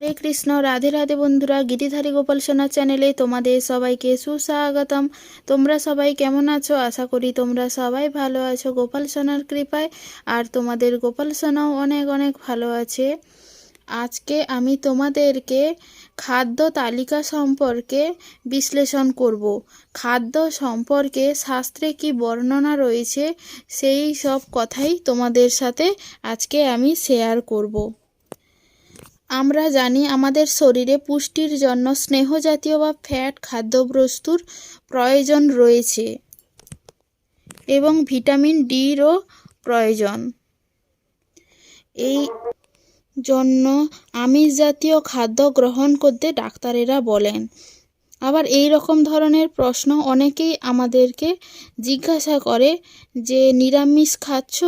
হরে কৃষ্ণ, রাধে রাধে বন্ধুরা গিরিধারী গোপাল সোনা চ্যানেলে তোমাদের সবাইকে সুস্বাগতম। তোমরা সবাই কেমন আছো? আশা করি তোমরা সবাই ভালো আছো। গোপাল সোনার কৃপায় আর তোমাদের গোপাল সোনাও অনেক অনেক ভালো আছে। আজকে আমি তোমাদেরকে খাদ্য তালিকা সম্পর্কে বিশ্লেষণ করব। খাদ্য সম্পর্কে শাস্ত্রে কি বর্ণনা রয়েছে, সেই সব কথাই তোমাদের সাথে আজকে আমি শেয়ার করব। আমরা জানি আমাদের শরীরে পুষ্টির জন্য স্নেহ জাতীয় বা ফ্যাট, খাদ্যবস্তুর প্রয়োজন রয়েছে এবং ভিটামিন ডিরও প্রয়োজন। এই জন্য আমিষ জাতীয় খাদ্য গ্রহণ করতে ডাক্তারেরা বলেন। আবার এই রকম ধরনের প্রশ্ন অনেকেই আমাদেরকে জিজ্ঞাসা করে যে, নিরামিষ খাচ্ছ?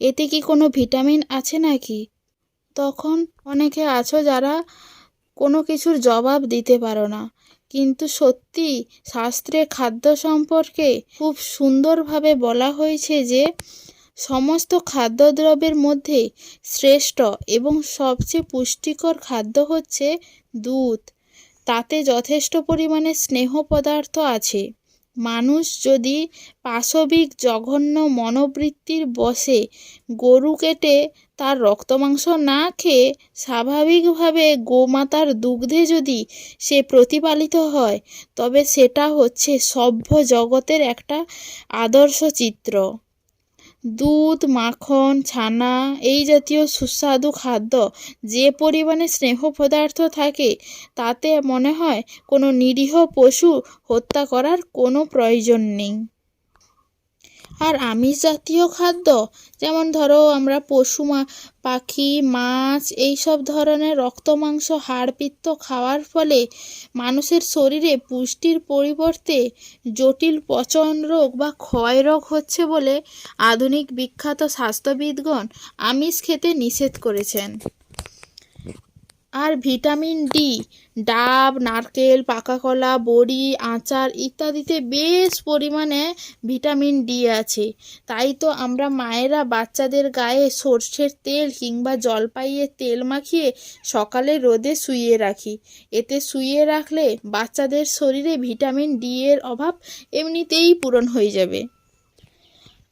এতে কি কোনো ভিটামিন আছে নাকি? তখন অনেকে আছো যারা কোনো কিছুর জবাব দিতে পারো না। কিন্তু সত্যি শাস্ত্রে খাদ্য সম্পর্কে খুব সুন্দরভাবে বলা হয়েছে যে, সমস্ত খাদ্যদ্রব্যের মধ্যে শ্রেষ্ঠ এবং সবচেয়ে পুষ্টিকর খাদ্য হচ্ছে দুধ। তাতে যথেষ্ট পরিমাণে স্নেহ পদার্থ আছে। মানুষ যদি পাশবিক জঘন্য মনোবৃত্তির বসে গরু কেটে তার রক্তমাংস না খেয়ে স্বাভাবিকভাবে গোমাতার দুগ্ধে যদি সে প্রতিপালিত হয়, তবে সেটা হচ্ছে সভ্য জগতের একটা আদর্শ চিত্র। দুধ, মাখন, ছানা, এই জাতীয় সুস্বাদু খাদ্য যে পরিমাণে স্নেহ পদার্থ থাকে, তাতে মনে হয় কোনো নিরীহ পশু হত্যা করার কোনো প্রয়োজন নেই। আর আমিষ জাতীয় খাদ্য, যেমন ধরো আমরা পশু পাখি, মাছ এই সব ধরনের রক্ত, মাংস, হাড় পিত্ত খাওয়ার ফলে মানুষের শরীরে পুষ্টির পরিবর্তে জটিল পচন রোগ বা ক্ষয় রোগ হচ্ছে বলে আধুনিক বিখ্যাত স্বাস্থ্যবিদগণ আমিষ খেতে নিষেধ করেছেন। আর ভিটামিন ডি, ডাব, নারকেল, পাকা কলা, বড়ি, আচার ইত্যাদিতে বেশ পরিমাণে ভিটামিন ডি আছে। তাই তো আমরা মায়েরা বাচ্চাদের গায়ে সর্ষের তেল কিংবা জলপাইয়ের তেল মাখিয়ে সকালে রোদে শুইয়ে রাখি। এতে শুইয়ে রাখলে বাচ্চাদের শরীরে ভিটামিন ডি এর অভাব এমনিতেই পূরণ হয়ে যাবে।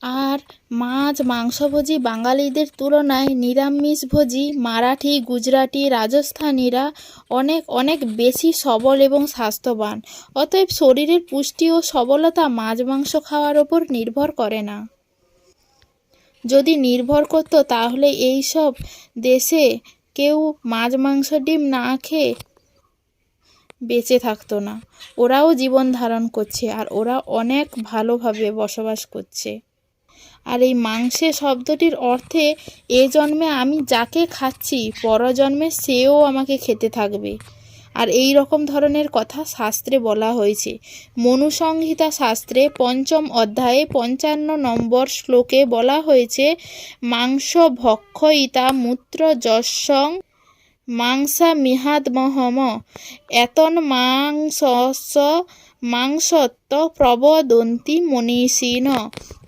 আর মাছ, মাংসভোজী বাঙালিদের তুলনায় নিরামিষভোজী মারাঠি, গুজরাটি, রাজস্থানীরা অনেক অনেক বেশি সবল এবং স্বাস্থ্যবান। অতএব শরীরের পুষ্টি ও সবলতা মাছ, মাংস খাওয়ার ওপর নির্ভর করে না। যদি নির্ভর করতো, তাহলে এই সব দেশে কেউ মাছ, মাংস, ডিম না খেয়ে বেঁচে থাকতো না। ওরাও জীবন ধারণ করছে আর ওরা অনেক ভালোভাবে বসবাস করছে। আর এই মাংসে শব্দটির অর্থে এ জন্মে আমি যাকে খাচ্ছি, পরজন্মে সেও আমাকে খেতে থাকবে। আর এই রকম ধরনের কথা শাস্ত্রে বলা হয়েছে। মনুসংহিতা শাস্ত্রে পঞ্চম অধ্যায়ে পঞ্চান্ন নম্বর শ্লোকে বলা হয়েছে, মাংস ভক্ষয়িতা মূত্র যশং মাংসা মিহাদ মহম এতন মাংসস্য মাংসত্ব প্রবদন্তি মনীষীন।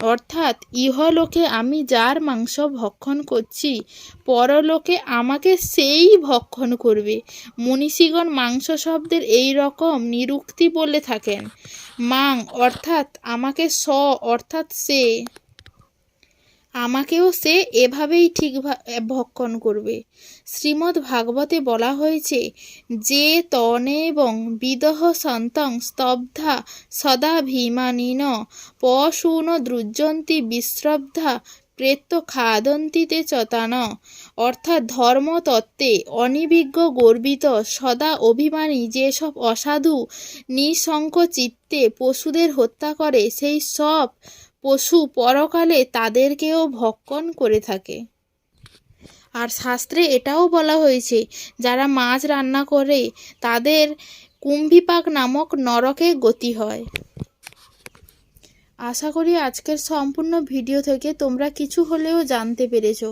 অর্থাৎ ইহলোকে আমি যার মাংস ভক্ষণ করছি, পরলোকে আমাকে সেই ভক্ষণ করবে। মনীষীগণ মাংস শব্দের এই রকম নিরুক্তি বলে থাকেন। মাং অর্থাৎ আমাকে স, অর্থাৎ সে। আমাকেও সে এভাবেই ঠিক ভক্ষণ করবে। শ্রীমদ্ ভাগবতে বলা হয়েছে, যে তনেবং বিদহ সন্তং স্তব্ধা সদা ভীমানীন, পশূন দ্রুজন্তি বিশ্রব্ধা প্রেত্য খাদন্তিতে চতান। অর্থাৎ ধর্মতত্ত্বে অনিভিজ্ঞ গর্বিত সদা অভিমানী যেসব অসাধু নিঃশঙ্ক চিত্তে পশুদের হত্যা করে, সেই সব পশু পরকালে তাদেরকেও ভক্ষণ করে থাকে। আর শাস্ত্রে এটাও বলা হয়েছে, যারা মাছ রান্না করে, তাদের কুম্ভিপাক নামক নরকে গতি হয়। আশা করি আজকের সম্পূর্ণ ভিডিও থেকে তোমরা কিছু হলেও জানতে পেরেছ।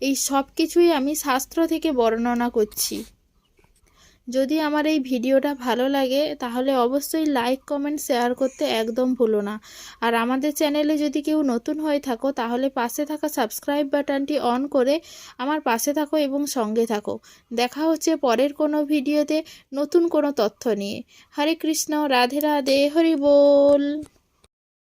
এই সব কিছুই আমি শাস্ত্র থেকে বর্ণনা করছি। যদি আমার এই ভিডিওটা ভালো লাগে, তাহলে অবশ্যই লাইক কমেন্ট শেয়ার করতে একদম ভুলো না। আর আমাদের চ্যানেলে যদি কেউ নতুন হয়ে থাকো, তাহলে পাশে থাকা সাবস্ক্রাইব বাটনটি অন করে আমার পাশে থাকো এবং সঙ্গে থাকো। দেখা হচ্ছে পরের কোনো ভিডিওতে নতুন কোনো তথ্য নিয়ে। হরে কৃষ্ণ, রাধে রাধে, হরি বল।